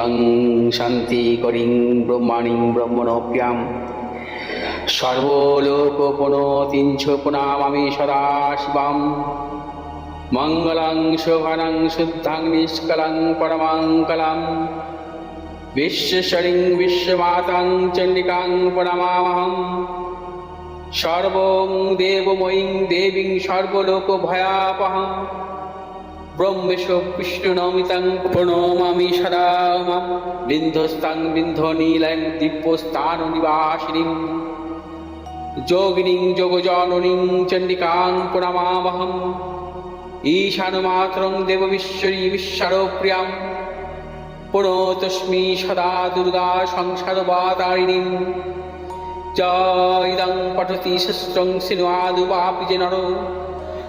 শিবং শান্তিকরিং ব্রহ্মাণী ব্রহ্মণপ্যাম সর্বলোকোপনতিঞ্ছোপনামামি সদা শিবাম মঙ্গলং শোভনং শুদ্ধাং নিষ্কলং পরমঙ্কলম বিশ্বশরিং বিশ্বমাতাং চণ্ডিকাং প্রণমামহম। সর্বং দেবময়ীং দেবীং সর্বলোকভয়াপহম। ব্রহ্মেশ বিষ্ণুনমিতাং প্রণমামি সদা মাম বিন্ধস্তাং বিন্ধনীলং দিব্যস্থান নিবাসিনীম যোগিনীং যোগজননীং চণ্ডিকাং প্রণমামহম। ঈশানমাত্রং দেববিশ্বরী বিশ্বরপ্রিয়াম। পুনতস্মি সদা দুর্গা সংসারবাদারিণীম যে নর।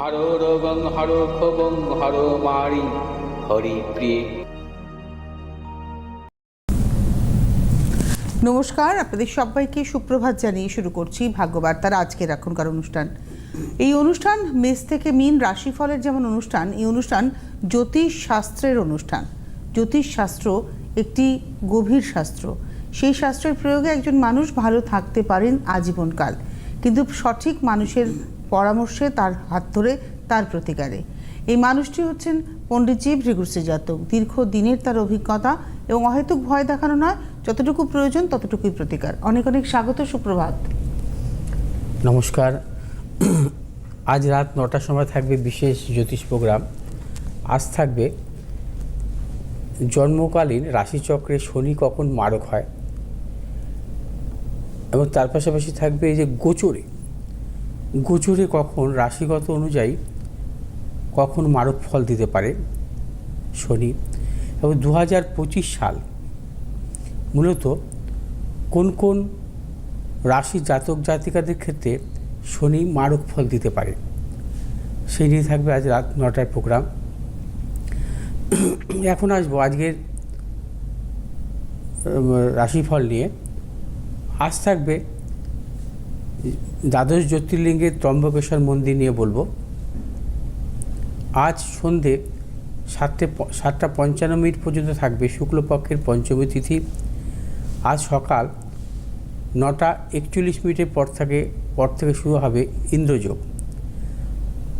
হর রোগং, হর ক্ষোভং, হর মারি, হরি প্রিয়ে। নমস্কার, আপনাদের সবাইকে সুপ্রভাত জানিয়ে শুরু করছি ভাগ্যবার্তার আজকের এখনকার অনুষ্ঠান। এই অনুষ্ঠান মেষ থেকে মিন রাশিফলের যেমন অনুষ্ঠান, এই অনুষ্ঠান জ্যোতিষ শাস্ত্রের অনুষ্ঠান। জ্যোতিষ শাস্ত্র একটি গভীর শাস্ত্র। সেই শাস্ত্রের প্রয়োগে একজন মানুষ ভালো থাকতে পারেন আজীবনকাল। কিন্তু সঠিক মানুষের পরামর্শে তার হাত ধরে তার প্রতিকারে। এই মানুষটি হচ্ছেন পণ্ডিতজি ভৃগুশ্রী জাতক। দীর্ঘ দিনের তার অভিজ্ঞতা এবং অহেতুক ভয় দেখানো নয়, যতটুকু প্রয়োজন ততটুকুই প্রতিকার। অনেক অনেক স্বাগত, সুপ্রভাত। নমস্কার। আজ রাত নটার সময় থাকবে বিশেষ জ্যোতিষ প্রোগ্রাম। আজ থাকবে জন্মকালীন রাশিচক্রে শনি কখন মারক হয় এবং তার পাশাপাশি থাকবে এই যে গোচরে গোচরে কখন, রাশিগত অনুযায়ী কখন মারক ফল দিতে পারে? শনি। এবং দু হাজার পঁচিশ সাল, মূলত কোন কোন রাশি জাতক জাতিকাদের ক্ষেত্রে শনি মারক ফল দিতে পারে? সেই নিয়ে থাকবে আজ রাত নটার প্রোগ্রাম। এখন আসব আজকের রাশিফল নিয়ে। আজ থাকবে দ্বাদশ জ্যোতির্লিঙ্গের ত্রম্বকেশ্বর মন্দির নিয়ে বলব। আজ সন্ধে সাতটে সাতটা পঞ্চান্ন মিনিট পর্যন্ত থাকবে শুক্লপক্ষের পঞ্চমী তিথি। আজ সকাল নটা একচল্লিশ মিনিটের পর থেকে পর থেকে শুরু হবে ইন্দ্রযোগ।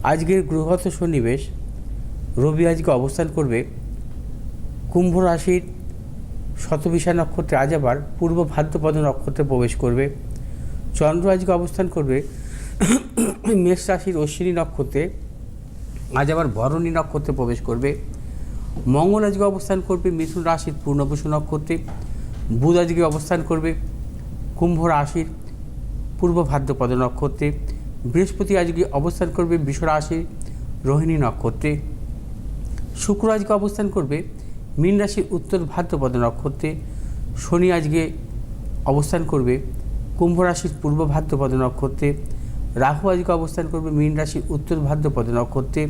আজকের গ্রহগত সন্নিবেশ, রবি আজকে অবস্থান করবে কুম্ভ রাশির শতবিশা নক্ষত্রে আজ আবার পূর্ব ভাদ্রপদ নক্ষত্রে প্রবেশ করবে। চন্দ্র আজকে অবস্থান করবে মেষ রাশির অশ্বিনী নক্ষত্রে। আজ আবার ভরণী নক্ষত্রে প্রবেশ করবে। মঙ্গল আজকে অবস্থান করবে মিথুন রাশির পূর্ণবসু নক্ষত্রে। বুধ আজকে অবস্থান করবে কুম্ভ রাশির পূর্ব ভাদ্রপদ নক্ষত্রে। বৃহস্পতি আজকে অবস্থান করবে বিষ রাশির রোহিণী নক্ষত্রে। শুক্র আজকে অবস্থান করবে মীন রাশির উত্তর ভাদ্রপদ নক্ষত্রে। শনি আজকে অবস্থান করবে কুম্ভ রাশির পূর্ব ভাদ্রপদ নক্ষত্রে, রাহু আজকে অবস্থান করবে মীন রাশির উত্তর ভাদ্রপদে নক্ষত্রে,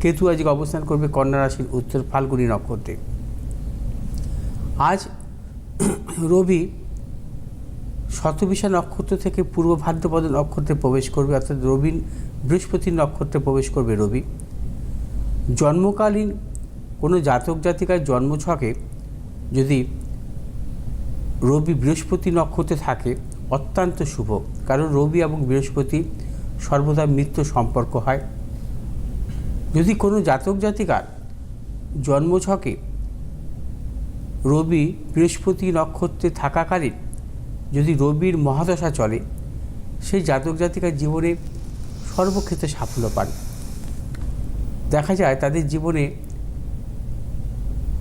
কেতু আজকে অবস্থান করবে কন্যা রাশির উত্তর ফাল্গুনী নক্ষত্রে। আজ রবি শতবিশা নক্ষত্র থেকে পূর্ব ভাদ্রপদ নক্ষত্রে প্রবেশ করবে, অর্থাৎ রবি বৃহস্পতির নক্ষত্রে প্রবেশ করবে রবি। জন্মকালীন কোনো জাতক জাতিকার জন্মছকে যদি রবি বৃহস্পতি নক্ষত্রে থাকে অত্যন্ত শুভ। কারণ রবি এবং বৃহস্পতি সর্বদা মিত্র সম্পর্ক হয়। যদি কোনো জাতক জাতিকার জন্মছকে রবি বৃহস্পতি নক্ষত্রে থাকাকালীন যদি রবির মহাদশা চলে, সেই জাতক জাতিকার জীবনে সর্বক্ষেত্রে সাফল্য পান। দেখা যায় তাদের জীবনে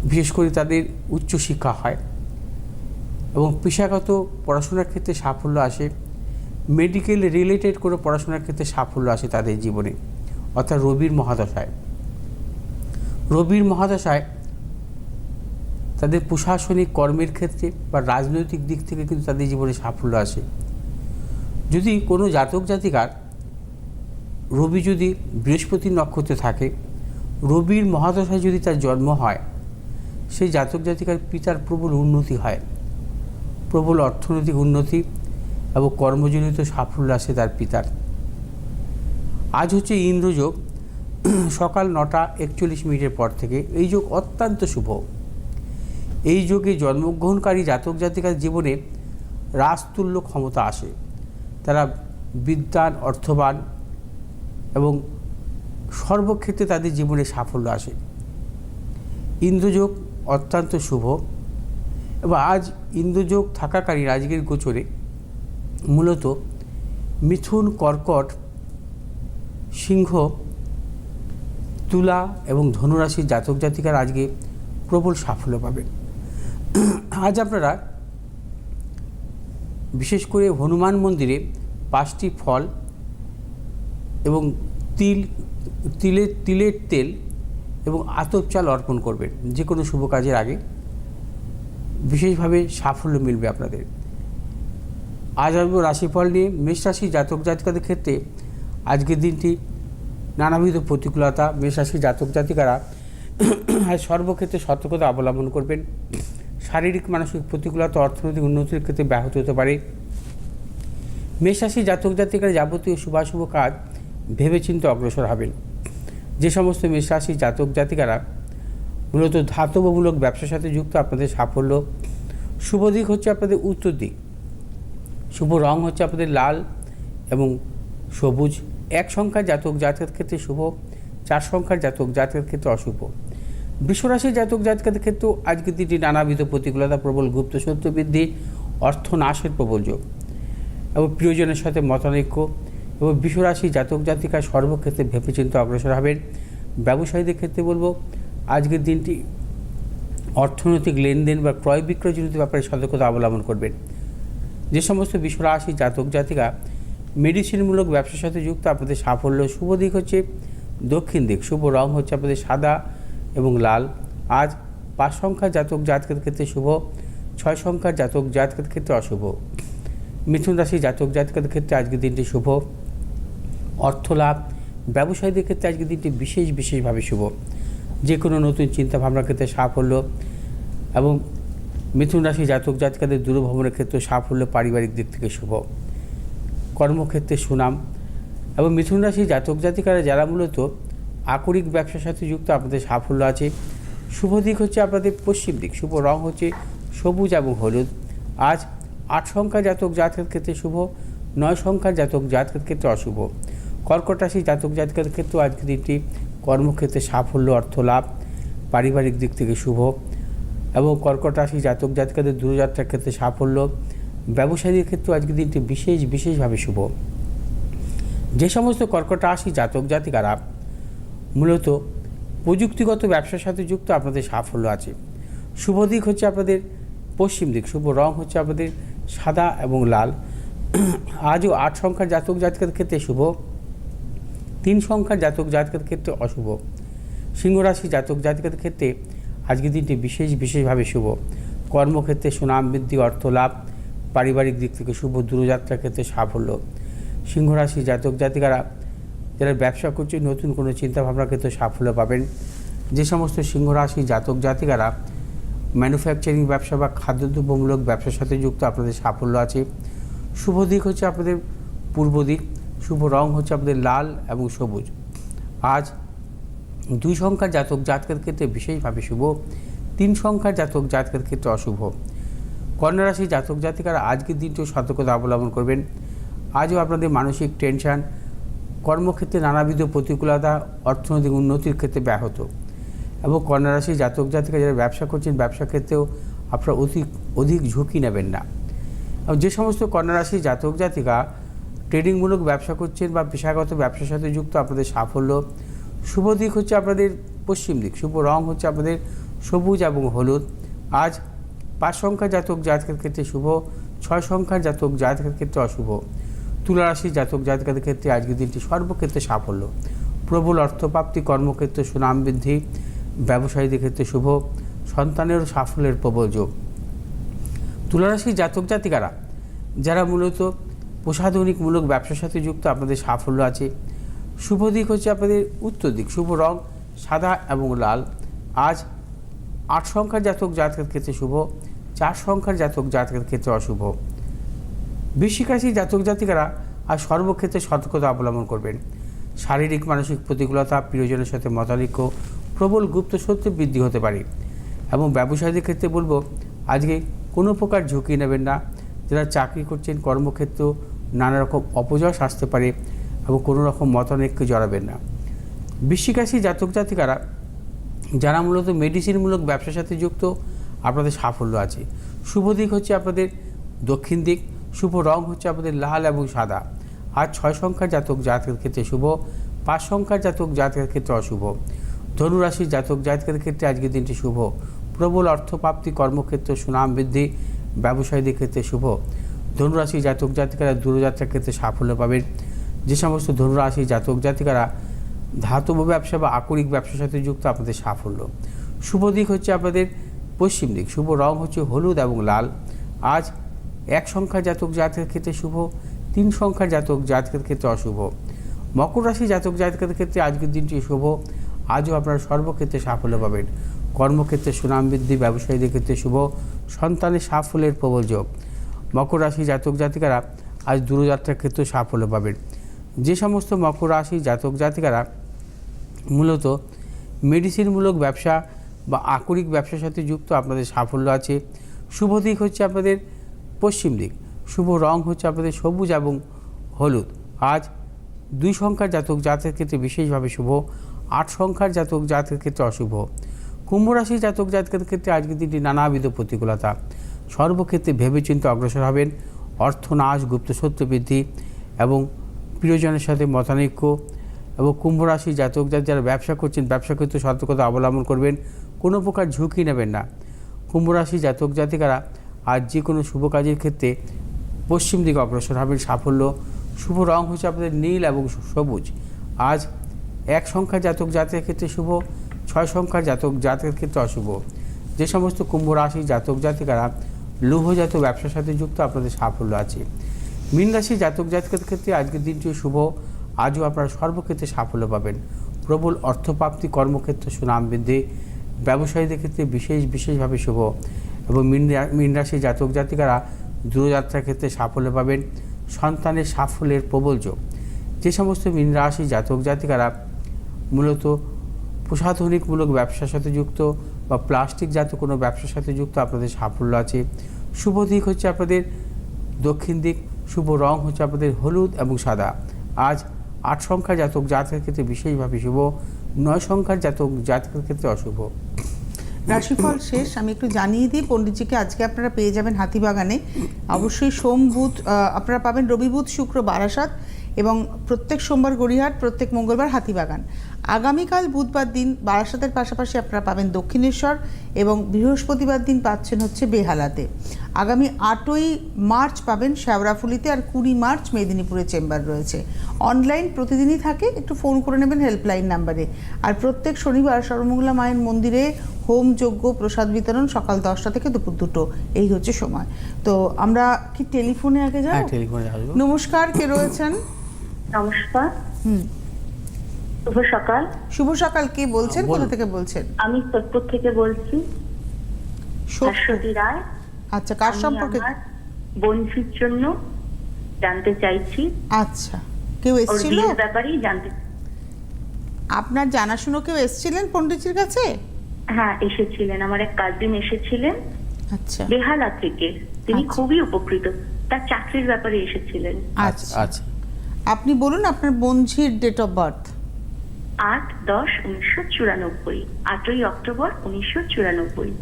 বিশেষ করে তাদের উচ্চশিক্ষা হয়। এবং পেশাগত পড়াশোনার ক্ষেত্রে সাফল্য আসে। মেডিকেল রিলেটেড কোনো পড়াশোনার ক্ষেত্রে সাফল্য আসে তাদের জীবনে, অর্থাৎ রবির মহাদশায়। রবির মহাদশায় তাদের প্রশাসনিক কর্মের ক্ষেত্রে বা রাজনৈতিক দিক থেকে কিন্তু তাদের জীবনে সাফল্য আসে। যদি কোনো জাতক জাতিকার রবি যদি বৃহস্পতি নক্ষত্রে থাকে, রবির মহাদশায় যদি তার জন্ম হয়, সেই জাতক জাতিকার পিতার প্রবল উন্নতি হয়। প্রবল অর্থনৈতিক উন্নতি এবং কর্মজনিত সাফল্য আসে তার পিতার। আজ হচ্ছে ইন্দ্রযোগ। সকাল নটা একচল্লিশ মিনিটের পর থেকে এই যোগ অত্যন্ত শুভ। এই যোগে জন্মগ্রহণকারী জাতক জাতিকার জীবনে রাজতুল্য ক্ষমতা আসে। তারা বিদ্যান, অর্থবান এবং সর্বক্ষেত্রে তাদের জীবনে সাফল্য আসে। ইন্দ্রযোগ অত্যন্ত শুভ। এবং আজ ইন্দ্রযোগ থাকাকালীন রাজগীর গোচরে মূলত মিথুন, কর্কট, সিংহ, তুলা এবং ধনুরাশির জাতক জাতিকার আজকে প্রবল সাফল্য পাবেন আজ আপনারা বিশেষ করে হনুমান মন্দিরে পাঁচটি ফল এবং তিল, তিলের তিলের তেল এবং আতপ চাল অর্পণ করবেন। যে কোনো শুভ কাজের আগে বিশেষভাবে সাফল্য মিলবে আপনাদের। আজ আসব রাশিফল নিয়ে মেষ রাশি জাতক জাতিকাদের ক্ষেত্রে। আজকের দিনটি নানাবিধ প্রতিকূলতা মেষ রাশি জাতক জাতিকারা সর্বক্ষেত্রে সতর্কতা অবলম্বন করবেন। শারীরিক, মানসিক প্রতিকূলতা, অর্থনৈতিক উন্নতির ক্ষেত্রে ব্যাহত হতে পারে। মেষরাশি জাতক জাতিকার যাবতীয় শুভাশুভ কাজ ভেবেচিন্তে অগ্রসর হবেন। যে সমস্ত মেষরাশি জাতক জাতিকারা মূলত ধাতবমূলক ব্যবসার সাথে যুক্ত আপনাদের সাফল্য। শুভ দিক হচ্ছে আপনাদের উত্তর দিক। শুভ রং হচ্ছে আপনাদের লাল এবং সবুজ। এক সংখ্যার জাতক জাতকের ক্ষেত্রে শুভ, চার সংখ্যার জাতক জাতকের ক্ষেত্রে অশুভ। বিশ্বরাশির জাতক জাতকের ক্ষেত্রেও আজকের দিনটি নানাবিধ প্রতিকূলতা, প্রবল গুপ্ত সত্য বৃদ্ধি, অর্থ নাশের প্রবল যোগ এবং প্রিয়জনের সাথে মতানৈক্য এবং বিশ্বরাশি জাতক জাতিকা সর্বক্ষেত্রে ভেবেচিন্তে অগ্রসর হবেন। ব্যবসায়ীদের ক্ষেত্রে বলব আজকের দিনটি অর্থনৈতিক লেনদেন বা ক্রয় বিক্রয়জনিত ব্যাপারে সতর্কতা অবলম্বন করবেন যে সমস্ত বিশ্বরাশি জাতক জাতিকা মেডিসিনমূলক ব্যবসার সাথে যুক্ত, আপনাদের সাফল্য শুভ দিক হচ্ছে দক্ষিণ দিক। শুভ রং হচ্ছে আপনাদের সাদা এবং লাল। আজ পাঁচ সংখ্যার জাতক জাতকের ক্ষেত্রে শুভ, ছয় সংখ্যার জাতক জাতকের ক্ষেত্রে অশুভ। মিথুন রাশি জাতক জাতকের ক্ষেত্রে আজকের দিনটি শুভ। অর্থ লাভ ব্যবসায়ীদের ক্ষেত্রে আজকের দিনটি বিশেষ বিশেষভাবে শুভ। যে কোনো নতুন চিন্তা ভাবনার ক্ষেত্রে সাফল্য এবং মিথুন রাশি জাতক জাতিকাদের দূরভ্রমণের ক্ষেত্রে সাফল্য পারিবারিক দিক থেকে শুভ। কর্মক্ষেত্রে সুনাম এবং মিথুন রাশি জাতক জাতিকারা যারা মূলত আকরিক ব্যবসার সাথে যুক্ত, আপনাদের সাফল্য আছে। শুভ দিক হচ্ছে আপনাদের পশ্চিম দিক, শুভ রং হচ্ছে সবুজ এবং হলুদ। আজ আট সংখ্যা জাতক জাতকের ক্ষেত্রে শুভ, নয় সংখ্যার জাতক জাতকের ক্ষেত্রে অশুভ। কর্কট রাশি জাতক জাতকের ক্ষেত্রেও আজকের দিনটি কর্মক্ষেত্রে সাফল্য, অর্থ লাভ, পারিবারিক দিক থেকে শুভ এবং কর্কট রাশি জাতক জাতিকাদের দূরযাত্রার ক্ষেত্রে সাফল্য, ব্যবসায়ীদের ক্ষেত্রেও আজকের দিনটি বিশেষ, বিশেষভাবে শুভ। যে সমস্ত কর্কট রাশি জাতক জাতিকারা মূলত প্রযুক্তিগত ব্যবসার সাথে যুক্ত, আপনাদের সাফল্য আছে। শুভ দিক হচ্ছে আপনাদের পশ্চিম দিক, শুভ রং হচ্ছে আপনাদের সাদা এবং লাল। আজও আট সংখ্যার জাতক জাতকের ক্ষেত্রে শুভ। তিন সংখ্যার জাতক জাতকের ক্ষেত্রে অশুভ। সিংহরাশি জাতক জাতকের ক্ষেত্রে আজকের দিনটি বিশেষ বিশেষভাবে শুভ। কর্মক্ষেত্রে সুনাম বৃদ্ধি, অর্থ লাভ, পারিবারিক দিক থেকে শুভ দূরযাত্রার ক্ষেত্রে সাফল্য। সিংহ রাশি জাতক জাতিকারা যারা ব্যবসা করছে, নতুন কোনো চিন্তাভাবনা ক্ষেত্রে সাফল্য পাবেন। যে সমস্ত সিংহ রাশি জাতক জাতিকারা ম্যানুফ্যাকচারিং ব্যবসা বা খাদ্যদ্রব্যমূলক ব্যবসার সাথে যুক্ত, আপনাদের সাফল্য আছে। শুভ দিক হচ্ছে আপনাদের পূর্ব দিক। শুভ রং হচ্ছে আপনাদের লাল এবং সবুজ। আজ দুই সংখ্যার জাতক জাতকের ক্ষেত্রে বিশেষভাবে শুভ, তিন সংখ্যার জাতক জাতকের ক্ষেত্রে অশুভ। কন্যা রাশি জাতক জাতিকারা আজকের দিনটিও সতর্কতা অবলম্বন করবেন। আজও আপনাদের মানসিক টেনশন, কর্মক্ষেত্রে নানাবিধ প্রতিকূলতা, অর্থনৈতিক উন্নতির ক্ষেত্রে ব্যাহত। এবং কন্যা রাশি জাতক জাতিকা যারা ব্যবসা করছেন, ব্যবসা ক্ষেত্রেও আপনারা অধিক অধিক ঝুঁকি নেবেন না। যে সমস্ত কন্যা রাশি জাতক জাতিকা ট্রেডিংমূলক ব্যবসা করছেন বা পেশাগত ব্যবসার সাথে যুক্ত আপনাদের সাফল্য, শুভ দিক হচ্ছে আপনাদের পশ্চিম দিক, শুভ রং হচ্ছে আপনাদের সবুজ এবং হলুদ। আজ পাঁচ সংখ্যার জাতক জাতকের ক্ষেত্রে শুভ, ছয় সংখ্যার জাতক জাতকের ক্ষেত্রে অশুভ। তুলা রাশি জাতক জাতকের ক্ষেত্রে আজকের দিনটি সর্বক্ষেত্রে সাফল্য। প্রবল অর্থপ্রাপ্তি, কর্মক্ষেত্রে সুনাম বৃদ্ধি, ব্যবসায়ীদের ক্ষেত্রে শুভ, সন্তানের সাফল্যের প্রবল যোগ। তুলারাশি জাতক জাতিকারা, যারা মূলত প্রসাধনিকমূলক ব্যবসার সাথে যুক্ত আপনাদের সাফল্য আছে। শুভ দিক হচ্ছে আপনাদের উত্তর দিক। শুভ রং, সাদা এবং লাল। আজ আট সংখ্যার জাতক জাতকের ক্ষেত্রে শুভ, চার সংখ্যার জাতক জাতকের ক্ষেত্রে অশুভ। বৃশ্চিক রাশি জাতক জাতিকারা আর সর্বক্ষেত্রে সতর্কতা অবলম্বন করবেন। শারীরিক, মানসিক প্রতিকূলতা, প্রিয়জনের সাথে মতানৈক্য, প্রবল গুপ্ত সত্য বৃদ্ধি হতে পারে। এবং ব্যবসায়ীদের ক্ষেত্রে বলব, আজকে কোনো প্রকার ঝুঁকি নেবেন না। যারা চাকরি করছেন, কর্মক্ষেত্র নানা রকম অপযশ আসতে পারে এবং কোনো রকম মতানৈক্যে জড়াবেন না। বৃশ্চিক রাশি জাতক জাতিকারা, যারা মূলত মেডিসিনমূলক ব্যবসার সাথে যুক্ত, আপনাদের সাফল্য আছে। শুভ দিক হচ্ছে আপনাদের দক্ষিণ দিক, শুভ রং হচ্ছে আপনাদের লাল এবং সাদা। আর ছয় সংখ্যার জাতক জাতকের ক্ষেত্রে শুভ, পাঁচ সংখ্যার জাতক জাতকের ক্ষেত্রে অশুভ। ধনুরাশির জাতক জাতকের ক্ষেত্রে আজকের দিনটি শুভ। প্রবল অর্থপ্রাপ্তি, কর্মক্ষেত্রে, সুনাম বৃদ্ধি, ব্যবসায়ীদের ক্ষেত্রে শুভ। ধনুরাশি জাতক জাতিকারা দূরযাত্রার ক্ষেত্রে সাফল্য পাবেন। যে সমস্ত ধনুরাশি জাতক জাতিকারা ধাতব ব্যবসা বা আকরিক ব্যবসার সাথে যুক্ত, আপনাদের সাফল্য। শুভ দিক হচ্ছে আপনাদের পশ্চিম দিক। শুভ রং হচ্ছে হলুদ এবং লাল। আজ এক সংখ্যার জাতক জাতকের ক্ষেত্রে শুভ, তিন সংখ্যার জাতক জাতকের ক্ষেত্রে অশুভ। মকর রাশি জাতক জাতকের ক্ষেত্রে আজকের দিনটি শুভ। আজও আপনারা সর্বক্ষেত্রে সাফল্য পাবেন। কর্মক্ষেত্রে সুনাম বৃদ্ধি, ব্যবসায়ীদের ক্ষেত্রে শুভ। সন্তানের সাফল্যের প্রবল যোগ। মকর রাশি জাতক জাতিকারা আজ দূরযাত্রার ক্ষেত্রে সাফল্য পাবেন। যে সমস্ত মকর রাশি জাতক জাতিকারা মূলত মেডিসিনমূলক ব্যবসা বা আকরিক ব্যবসার সাথে যুক্ত, আপনাদের সাফল্য আছে। শুভ দিক হচ্ছে আপনাদের পশ্চিম দিক। শুভ রং হচ্ছে আপনাদের সবুজ এবং হলুদ। আজ দুই সংখ্যার জাতক জাতকের ক্ষেত্রে বিশেষভাবে শুভ, আট সংখ্যার জাতক জাতকের ক্ষেত্রে অশুভ। কুম্ভ রাশি জাতক জাতকের ক্ষেত্রে আজকের দিনটি নানাবিধ প্রতিকূলতা। সর্বক্ষেত্রে ভেবেচিন্তে অগ্রসর হবেন। অর্থনাশ, গুপ্ত সত্য বৃদ্ধি এবং প্রিয়জনের সাথে মতানৈক্য এবং কুম্ভরাশি জাতক জাত যারা ব্যবসা করছেন, ব্যবসা ক্ষেত্রে সতর্কতা অবলম্বন করবেন। কোনো প্রকার ঝুঁকি নেবেন না। কুম্ভ রাশি জাতক জাতিকারা আজ যে কোনো শুভ কাজের ক্ষেত্রে পশ্চিম দিকে অগ্রসর হবেন সাফল্য। শুভ রং হচ্ছে আপনাদের নীল এবং সবুজ। আজ এক সংখ্যার জাতক জাতকের ক্ষেত্রে শুভ, ছয় সংখ্যার জাতক জাতকের ক্ষেত্রে অশুভ। যে সমস্ত কুম্ভ রাশি জাতক জাতিকারা লৌহজাত ব্যবসার সাথে যুক্ত, আপনাদের সাফল্য আছে। মীন রাশি জাতক জাতকের ক্ষেত্রে আজকের দিনটি শুভ। আজও আপনারা সর্বক্ষেত্রে সাফল্য পাবেন। প্রবল অর্থপ্রাপ্তি, কর্মক্ষেত্রে, সুনাম বৃদ্ধি, ব্যবসায়ীদের ক্ষেত্রে বিশেষ বিশেষভাবে শুভ। এবং মীন রাশি জাতক জাতিকারা দূরযাত্রার ক্ষেত্রে সাফল্য পাবেন। সন্তানের সাফল্যের প্রবল যোগ। যে সমস্ত মীন রাশি জাতক জাতিকারা মূলত প্রসাধনিকমূলক ব্যবসার সাথে যুক্ত বা প্লাস্টিক জাত কোনো ব্যবসার সাথে যুক্ত আপনাদের সাফল্য আছে। শুভ দিক হচ্ছে আপনাদের দক্ষিণ দিক, শুভ রং হচ্ছে আপনাদের হলুদ এবং সাদা। আজ আট সংখ্যার জাতক জাতকের ক্ষেত্রে বিশেষভাবে শুভ, নয় সংখ্যার জাতক জাতকের ক্ষেত্রে অশুভ। রাশিফল শেষ, আমি একটু জানিয়ে দিই, পণ্ডিতজিকে আজকে আপনারা পেয়ে যাবেন হাতিবাগানে। অবশ্যই সোম বুধ আপনারা পাবেন রবি বুধ, শুক্র, বারাসাত এবং প্রত্যেক সোমবার গড়িয়াহাট, প্রত্যেক মঙ্গলবার হাতিবাগান। আগামীকাল বুধবার দিন বারাসাতের পাশাপাশি আপনারা পাবেন দক্ষিণেশ্বর এবং বৃহস্পতিবার দিন পাচ্ছেন হচ্ছে বেহালাতে। আগামী আটই মার্চ পাবেন শেওড়াফুলিতে আর কুড়ি মার্চ মেদিনীপুরে চেম্বার রয়েছে। অনলাইন প্রতিদিনই থাকে একটু ফোন করে নেবেন হেল্পলাইন নাম্বারে। আর প্রত্যেক শনিবার সর্বমঙ্গলা মায়ের মন্দিরে হোম যজ্ঞ প্রসাদ বিতরণ সকাল দশটা থেকে দুপুর দুটো। এই হচ্ছে সময়। তো আমরা কি টেলিফোনে আগে যাব? হ্যাঁ নমস্কার কে রয়েছেন? নমস্কার। হুম। শুভ সকাল। শুভ সকাল কে বলছেন? কোথা থেকে বলছেন? আমি সোদপুর থেকে বলছি। শাশ্বতী রায়। আচ্ছা কার সম্পর্কে? বন্ধুর জন্য জানতে চাইছি। আচ্ছা কেউ এসেছিল? ব্যাপারেই জানতে আপনার জানাশুনো কেউ এসেছিলেন পণ্ডিতজির কাছে? হ্যাঁ এসেছিলেন। আমার এক কাজিন এসেছিলেন। আচ্ছা। বেহালা থেকে। তিনি আচ্ছা। খুবই উপকৃত। তার চাকরির ব্যাপারে এসেছিলেন। আচ্ছা। আচ্ছা। আচ্ছা আপনি বলুন আপনার বঞ্ঝির ডেট অফ বার্থ আট দশ উনিশশো চুরানব্বই আটই অক্টোবর উনিশশো চুরানব্বই।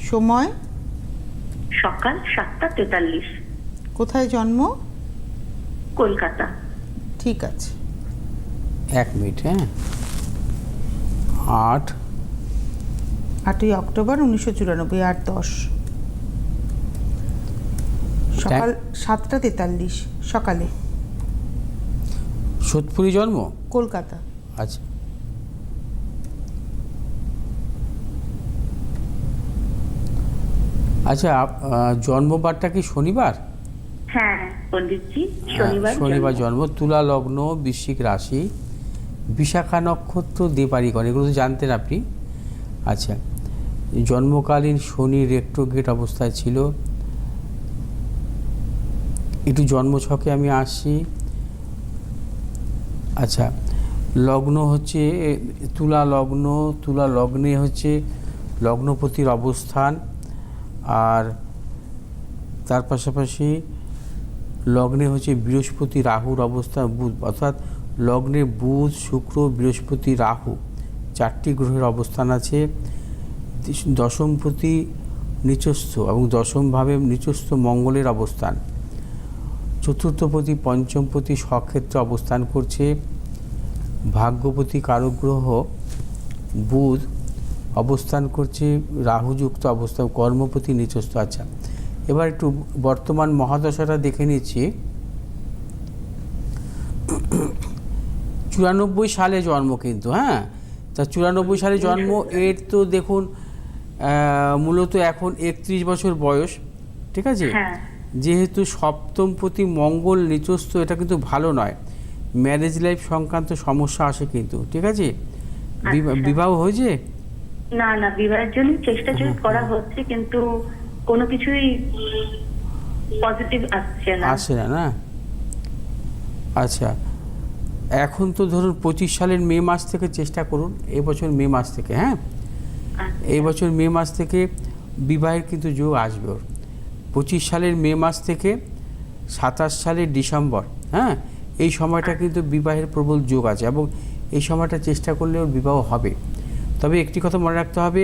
সময়? সকাল সাতটা তেতাল্লিশ। কোথায় জন্ম? কলকাতা। ঠিক আছে। এক মিনিট হ্যাঁ। আট। আটই অক্টোবর উনিশশো চুরানব্বই আট দশ। সকাল সাতটা তেতাল্লিশ সকালে। সোদপুরি জন্ম? কলকাতা। আচ্ছা। আচ্ছা জন্মবারটা কি শনিবার? হ্যাঁ পণ্ডিতজি হ্যাঁ, শনিবার শনিবার জন্ম। তুলা লগ্ন বৃশ্চিক রাশি বিশাখা নক্ষত্র দেপারিগণ এগুলো তো জানতেন আপনি। আচ্ছা জন্মকালীন শনি রেক্টোগেট অবস্থায় ছিল। একটু জন্মছকে আমি আসছি। আচ্ছা লগ্ন হচ্ছে তুলা লগ্ন, তুলা লগ্নে হচ্ছে লগ্নপতির অবস্থান। আর তার পাশাপাশি লগ্নে হচ্ছে বৃহস্পতি রাহুর অবস্থান, বুধ, অর্থাৎ লগ্নে বুধ, শুক্র, বৃহস্পতি, রাহু চারটি গ্রহের অবস্থান আছে। দশমপতি নিচস্থ এবং দশমভাবে নিচস্থ মঙ্গলের অবস্থান। চতুর্থপতি, পঞ্চমপতি স্বক্ষেত্রে অবস্থান করছে। ভাগ্যপতি কারগ্রহ বুধ অবস্থান করছে রাহুযুক্ত অবস্থা কর্মপতি নিচস্থ। আচ্ছা এবার একটু বর্তমান মহাদশাটা দেখে নিচ্ছি। চুরানব্বই সালে জন্ম কিন্তু হ্যাঁ? তা চুরানব্বই সালে জন্ম এর তো দেখুন মূলত এখন একত্রিশ বছর বয়স ঠিক আছে? হ্যাঁ। যেহেতু সপ্তমপতি মঙ্গল নিচস্থ এটা কিন্তু ভালো নয়। ম্যারেজ লাইফ সংক্রান্ত সমস্যা আসে কিন্তু ঠিক আছে? আচ্ছা। বিবাহ হয়েছে? না না বিবাহের জন্য চেষ্টা চুরি করা হচ্ছে কিন্তু কোনো কিছুই পজিটিভ আসছে না। আসে না না? আচ্ছা এখন তো ধরুন পঁচিশ সালের মে মাস থেকে চেষ্টা করুন এবছর মে মাস থেকে হ্যাঁ? আচ্ছা, এই বছর মে মাস থেকে বিবাহের কিন্তু যোগ আসবে ওর। পঁচিশ সালের মে মাস থেকে সাতাশ সালের ডিসেম্বর হ্যাঁ? এই সময়টা কিন্তু বিবাহের প্রবল যোগ আছে এবং এই সময়টা চেষ্টা করলে ওর বিবাহ হবে। তবে একটি কথা মনে রাখতে হবে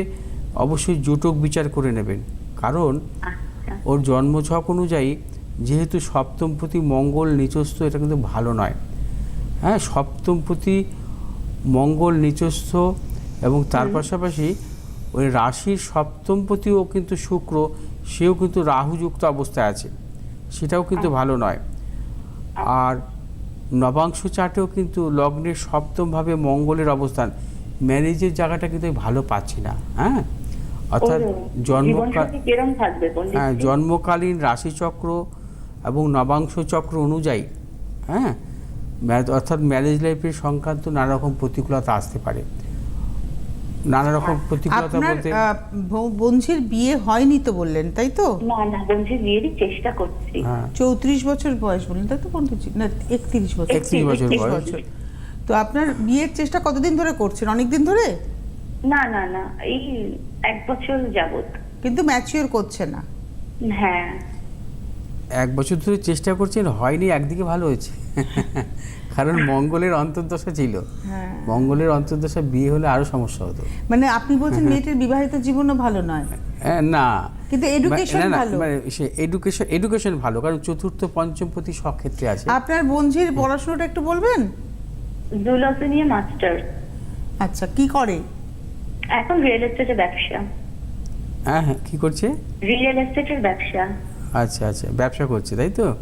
অবশ্যই জোটক বিচার করে নেবেন। কারণ আচ্ছা। ওর জন্মছক অনুযায়ী যেহেতু সপ্তমপতি মঙ্গল নিচস্থ এটা কিন্তু ভালো নয়। হ্যাঁ সপ্তমপতি মঙ্গল নিচস্থ এবং তার পাশাপাশি ওই রাশির সপ্তমপতিও কিন্তু শুক্র সেও কিন্তু রাহুযুক্ত অবস্থায় আছে। সেটাও কিন্তু ভালো নয়। আর নবাংশ চার্টেও কিন্তু লগ্নের সপ্তমভাবে মঙ্গলের অবস্থান। ম্যারেজের জায়গাটা কিন্তু ভালো পাচ্ছি না হ্যাঁ? অর্থাৎ জন্মকাল হ্যাঁ জন্মকালীন রাশিচক্র এবং নবাংশ চক্র অনুযায়ী হ্যাঁ? অর্থাৎ ম্যারেজ লাইফের সংক্রান্ত নানা রকম প্রতিকূলতা আসতে পারে। নানা রকম প্রতিকূলতা বলতে আহ, ব- বিয়ে হয়নি তো বললেন তাই তো? না না বলছি বিয়েরই চেষ্টা করছি। হ্যাঁ। চৌত্রিশ বছর বয়স বললেন তাই তো পণ্ডিতজি না একত্রিশ বছর। একত্রিশ বছর বয়স। তো আপনার বিয়ের চেষ্টা কতদিন ধরে করছেন? অনেক দিন ধরে? না না না এই এক বছর যাবত। কিন্তু ম্যাচিওর করছে না। হ্যাঁ। বছর ধরে চেষ্টা করছেন হয়নি একদিকে ভালো হয়েছে। কারণ মঙ্গলের অন্তর্দশা ছিল। হ্যাঁ। মঙ্গলের অন্তর্দশা বিয়ে হলে আরও সমস্যা হতো। মানে আপনি বলছেন মেয়েটির বিবাহিত জীবনও ভালো নয়। না। কিন্তু education না, না, ভালো। মানে সে এডুকেশন এডুকেশন ভালো কারণ চতুর্থ পঞ্চমপতি সব ক্ষেত্রে আছে। আপনার বঞ্ঝির পড়াশোনাটা একটু বলবেন? জুলসি নিয়ে মাস্টার আচ্ছা কি করে? এখন রিয়েল এস্টেটের ব্যবসা। হ্যাঁ হ্যাঁ কি করছে? রিয়েল এস্টেটের ব্যবসা। আচ্ছা আচ্ছা। ব্যবসা করছে তাই তো?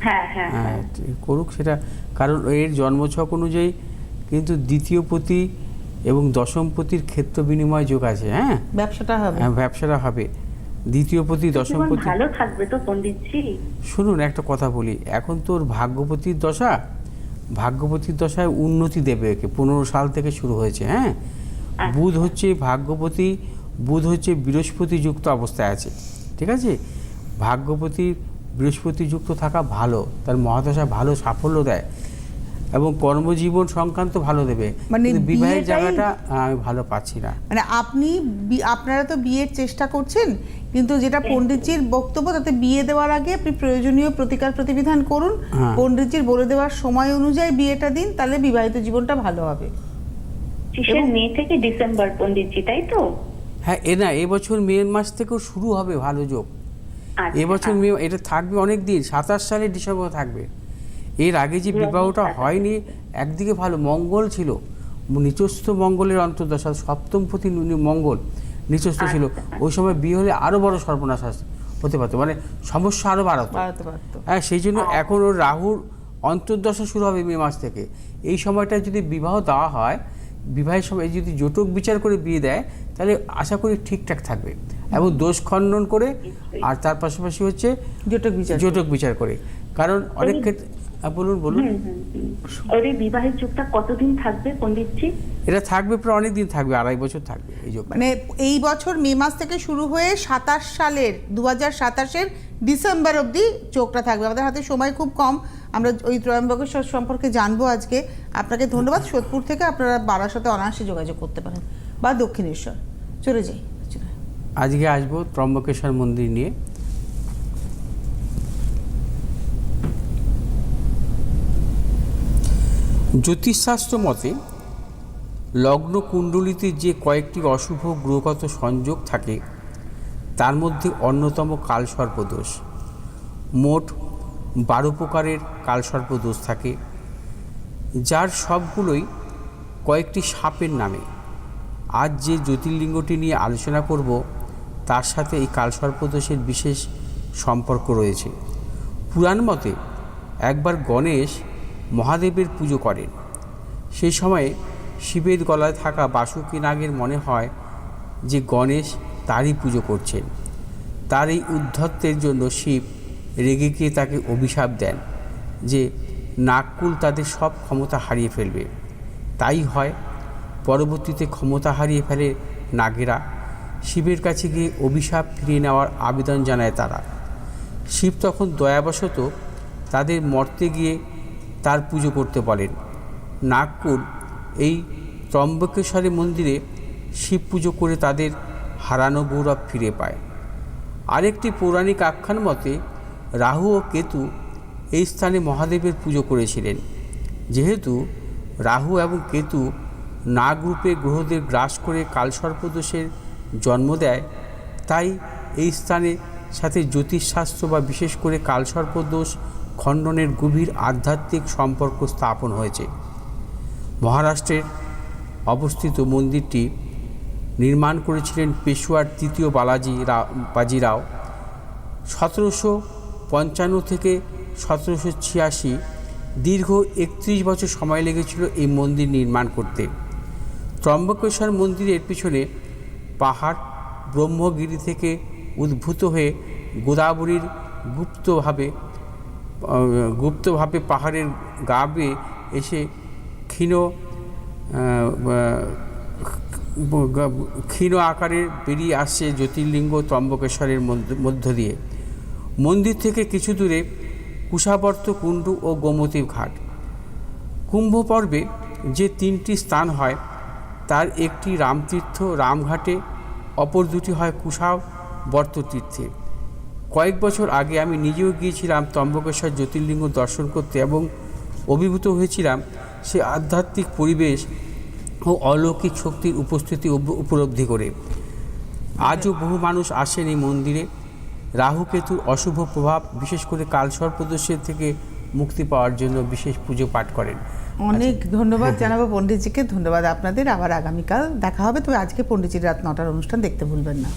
হ্যাঁ হ্যাঁ হ্যাঁ হ্যাঁ। করুক সেটা। কারণ এর জন্মছক অনুযায়ী কিন্তু দ্বিতীয় পতি এবং দশমপতির ক্ষেত্র বিনিময় যোগ আছে হ্যাঁ? ব্যবসাটা হবে। হ্যাঁ, ব্যবসাটা হবে। দ্বিতীয় পতি জীবন দশমপতি ভালো থাকবে তো পণ্ডিতজি। শুনুন একটা কথা বলি। এখন তোর ভাগ্যপতির দশা ভাগ্যপতির দশায় উন্নতি দেবে একে। পনেরো সাল থেকে শুরু হয়েছে হ্যাঁ? বুধ হচ্ছে ভাগ্যপতি বুধ হচ্ছে বৃহস্পতি যুক্ত অবস্থায় আছে। ঠিক আছে? ভাগ্যপতি বৃহস্পতি যুক্ত থাকা ভালো তার মহাদশা ভালো সাফল্য দেয় এবং কর্মজীবন সংক্রান্ত ভালো দেবে। মানে বিবাহের জায়গাটা আমি ভালো পাচ্ছি না। মানে আপনি আপনারা তো বিয়ের চেষ্টা করছেন কিন্তু যেটা পণ্ডিতজির বক্তব্য তাতে বিয়ে দেওয়ার আগে আপনি প্রয়োজনীয় প্রতিকার প্রতিবিধান করুন। হ্যাঁ। পণ্ডিতজির বলে দেওয়ার সময় অনুযায়ী বিয়েটা দিন তাহলে বিবাহিত জীবনটা ভালো হবে। মে থেকে ডিসেম্বর পণ্ডিতজি তাই তো? হ্যাঁ এ না এবছর মে মাস থেকেও শুরু হবে ভালো যোগ। এবছর মে এটা থাকবে অনেক দিন সাতাশ সালে ডিসেম্বর থাকবে। এর আগে যে বিবাহটা হয়নি একদিকে ভালো মঙ্গল ছিল নিচস্থ মঙ্গলের অন্তর্দশা সপ্তম প্রতি মঙ্গল নিচস্থ ছিল ওই সময় বিয়ে হলে আরও বড় সর্বনাশ হতে পারতো মানে সমস্যা আরও বাড়াতো। হ্যাঁ সেই জন্য এখন ওর রাহুর অন্তর্দশা শুরু হবে মে মাস থেকে। এই সময়টা যদি বিবাহ দেওয়া হয় বিবাহের সময় যদি জটক বিচার করে বিয়ে দেয় তাহলে আশা করি ঠিকঠাক থাকবে। এবং দোষ খণ্ডন করে আর তার পাশাপাশি হচ্ছে জটক বিচার জটক বিচার করে। কারণ অনেক ক্ষেত্রে বলুন বলুন। ওর এই বিবাহের যুগটা কতদিন থাকবে পণ্ডিতজি এটা থাকবে প্রায় অনেক দিন থাকবে আড়াই বছর থাকবে এই যোগ মানে। এই বছর মে মাস থেকে শুরু হয়ে সাতাশ সালের দু হাজার সাতাশের ডিসেম্বর অবধি চোখটা থাকবে। আমাদের হাতে সময় খুব কম। আমরা ওই ত্রয়ম্বকেশ্বর সম্পর্কে জানব আজকে। আপনাকে ধন্যবাদ। সোদপুর থেকে আপনারা বাবার সাথে অনায়াসে যোগাযোগ করতে পারেন। বা দক্ষিণেশ্বর। চলে যাই। আজকে আসব ত্রম্বকেশ্বর মন্দির নিয়ে। জ্যোতিষশাস্ত্র মতে, লগ্ন কুণ্ডলিতে যে কয়েকটি অশুভ গ্রহগত সংযোগ থাকে, তার মধ্যে অন্যতম কালসর্পদোষ। মোট বারো প্রকারের কালসর্পদোষ থাকে, যার সবগুলোই কয়েকটি সাপের নামে। আজ যে জ্যোতির্লিঙ্গটি নিয়ে আলোচনা করব তার সাথে এই কালসর্পদোষের বিশেষ সম্পর্ক রয়েছে। পুরাণ মতে একবার গণেশ মহাদেবের পুজো করেন। সেই সময়ে শিবের গলায় থাকা বাসুকী নাগের মনে হয় যে গণেশ তারই পুজো করছেন। তার এই উদ্ধত্তের জন্য শিব রেগে গিয়ে তাকে অভিশাপ দেন যে নাগকুল তাদের সব ক্ষমতা হারিয়ে ফেলবে। তাই হয়, পরবর্তীতে ক্ষমতা হারিয়ে ফেলে নাগেরা শিবের কাছে গিয়ে অভিশাপ ফিরিয়ে নেওয়ার আবেদন জানায় তারা। শিব তখন দয়াবশত তাদের মর্তে গিয়ে তার পুজো করতে বলেন। নাগপুর এই ত্রম্বকেশ্বরী মন্দিরে শিব পুজো করে তাদের হারানো গৌরব ফিরে পায়। আরেকটি পৌরাণিক আখ্যান মতে, রাহু ও কেতু এই স্থানে মহাদেবের পুজো করেছিলেন। যেহেতু রাহু এবং কেতু নাগরূপে গ্রহদের গ্রাস করে কালসর্পদোষের জন্ম দেয়, তাই এই স্থানে সাথে জ্যোতিষশাস্ত্র বা বিশেষ করে কালসর্পদোষ খণ্ডনের গভীর আধ্যাত্মিক সম্পর্ক স্থাপন হয়েছে। মহারাষ্ট্রের অবস্থিত মন্দিরটি নির্মাণ করেছিলেন পেশোয়ার তৃতীয় বালাজি বাজিরাও সতেরোশো পঞ্চান্ন থেকে সতেরোশো ছিয়াশি দীর্ঘ একত্রিশ বছর সময় লেগেছিল এই মন্দির নির্মাণ করতে। ত্রম্বকেশ্বর মন্দিরের পিছনে পাহাড় ব্রহ্মগিরি থেকে উদ্ভূত হয়ে গোদাবরীর গুপ্তভাবে গুপ্তভাবে পাহাড়ের গা বেয়ে এসে ক্ষীণ ক্ষীণ আকারে বেরিয়ে আসছে জ্যোতির্লিঙ্গ ত্রম্বকেশ্বরের মধ্য- মধ্য দিয়ে। মন্দির থেকে কিছু দূরে কুশাবর্ত কুণ্ডু ও গোমতী ঘাট। কুম্ভ পর্বে যে তিনটি স্থান হয় তার একটি রামতীর্থ রামঘাটে, অপর দুটি হয় কুশাব বর্ততীর্থে। কয়েক বছর আগে আমি নিজেও গিয়েছিলাম ত্রম্বকেশ্বর জ্যোতির্লিঙ্গ দর্শন করতে এবং অভিভূত হয়েছিলাম সে আধ্যাত্মিক পরিবেশ ও অলৌকিক শক্তির উপস্থিতি উপলব্ধি করে। আজও বহু মানুষ আসেন এই মন্দিরে। রাহু কেতুর অশুভ প্রভাব, বিশেষ করে কালসর্পদোষের থেকে মুক্তি পাওয়ার জন্য বিশেষ পুজো পাঠ করেন। অনেক ধন্যবাদ জানাব পণ্ডিতজিকে। ধন্যবাদ আপনাদের। আবার আগামীকাল দেখা হবে। তবে আজকে পণ্ডিতজির রাত নটার অনুষ্ঠান দেখতে ভুলবেন না।